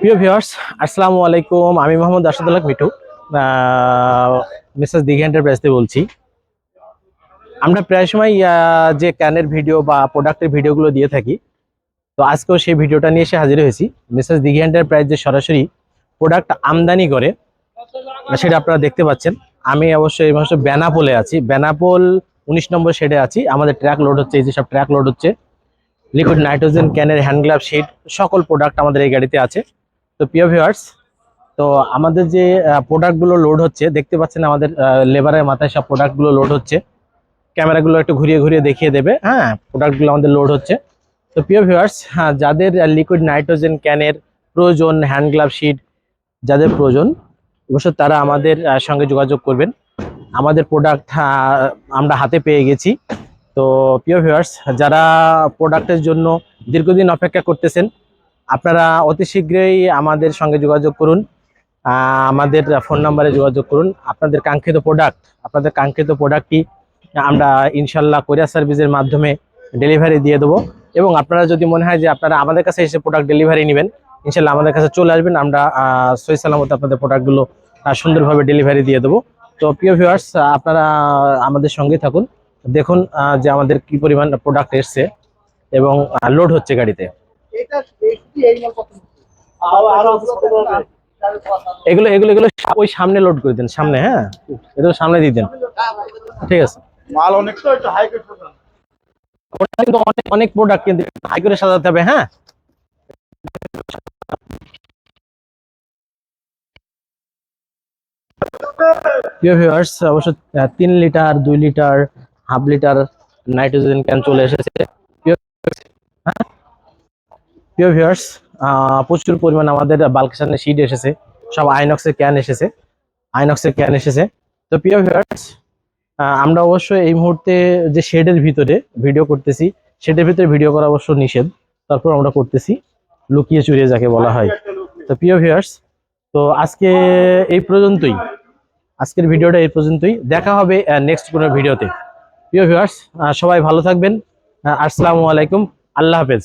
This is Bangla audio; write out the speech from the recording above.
প্রিয় ভিউয়ার্স, আসসালামু আলাইকুম। আমি মোহাম্মদ আসাদুল্লাহ মিঠু। মিসেস দিঘি এন্টারপ্রাইজ থেকে বলছি। আমরা প্রায় সময় যে ক্যানের ভিডিও বা প্রোডাক্টের ভিডিওগুলো দিয়ে থাকি, তো আজকেও সেই ভিডিওটা নিয়ে এসে হাজির হয়েছি। মিসেস দিঘি এন্টারপ্রাইজ যে সরাসরি প্রোডাক্ট আমদানি করে, সেটা আপনারা দেখতে পাচ্ছেন। আমি অবশ্যই এই মাসে বেনাপোলে আছি। বেনাপোল উনিশ নম্বর শেডে আছি। আমাদের ট্র্যাক লোড হচ্ছে, এই যে সব ট্র্যাক লোড হচ্ছে। লিকুইড নাইট্রোজেন ক্যানের হ্যান্ড গ্লাভ শিট সকল প্রোডাক্ট আমাদের এই গাড়িতে আছে। তো প্রিয় ভিউয়ার্স তো আমাদের যে প্রোডাক্টগুলো লোড হচ্ছে, দেখতে পাচ্ছেন আমাদের লেবারের মাথায় সব প্রোডাক্টগুলো লোড হচ্ছে। ক্যামেরাগুলো একটু ঘুরিয়ে ঘুরিয়ে দেখিয়ে দেবে। হ্যাঁ প্রোডাক্টগুলো আমাদের লোড হচ্ছে। তো প্রিয় ভিউয়ার্স হ্যাঁ যাদের লিকুইড নাইট্রোজেন ক্যানের প্রয়োজন হ্যান্ড গ্লাভ শিট যাদের প্রয়োজন, অবশ্য তারা আমাদের সঙ্গে যোগাযোগ করবেন। আমাদের প্রোডাক্ট আমরা হাতে পেয়ে গেছি। তো প্রিয় ভিউয়ার্স যারা প্রোডাক্টের জন্য দীর্ঘদিন অপেক্ষা করতেছেন আপনারা অতি শীঘ্রই আমাদের সঙ্গে যোগাযোগ করুন। আমাদের ফোন নাম্বারে যোগাযোগ করুন। আপনাদের কাঙ্ক্ষিত প্রোডাক্ট আপনাদের কাঙ্ক্ষিত প্রোডাক্টটি আমরা ইনশাল্লাহ কোরিয়ার সার্ভিসের মাধ্যমে ডেলিভারি দিয়ে দেবো। এবং আপনারা যদি মনে হয় যে আপনারা আমাদের কাছে এসে প্রোডাক্ট ডেলিভারি নেবেন, ইনশাল্লাহ আমাদের কাছে চলে আসবেন। আমরা সহি সালামত আপনাদের প্রোডাক্টগুলো সুন্দরভাবে ডেলিভারি দিয়ে দেবো। তো প্রিয় ভিউয়ার্স আপনারা আমাদের সঙ্গে থাকুন। দেখুন যে আমাদের কি পরিমাণ প্রোডাক্ট এসছে এবং লোড হচ্ছে গাড়িতে। এগুলো এগুলো এগুলো ওই সামনে লোড করে দেন সামনে হ্যাঁ? এগুলো সামনে দিয়ে দেন। ঠিক আছে। মাল অনেক তো একটু হাই কোট কিন্তু অনেক অনেক প্রোডাক্ট কিন্তু হাই করে সাজাতে হবে হ্যাঁ? প্রিয় ভিউয়ার্স অবশ্য তিন লিটার দুই litre half litre nitrogen can চলে এসেছে। হ্যাঁ? প্রিয় ভিউয়ার্স প্রচুর পরিমাণ আমাদের বাল্কেশনের শিট এসেছে। সব আইনক্সের ক্যান এসেছে। আইনক্সের ক্যান এসেছে। তো প্রিয় ভিউয়ার্স আমরা অবশ্যই এই মুহূর্তে যে শেডের ভিতরে ভিডিও করতেছি শেডের ভিতরে ভিডিও করা অবশ্য নিষেধ। তারপর আমরা করতেছি, লুকিয়ে চুরিয়ে যাকে বলা হয়। তো প্রিয় ভিউয়ার্স তো আজকে এই পর্যন্তই। আজকের ভিডিওটা এই পর্যন্তই। দেখা হবে নেক্সট কোনো ভিডিওতে প্রিয় ভিউয়ার্স সবাই ভালো থাকবেন। আসসালামু আলাইকুম। আল্লাহ হাফেজ।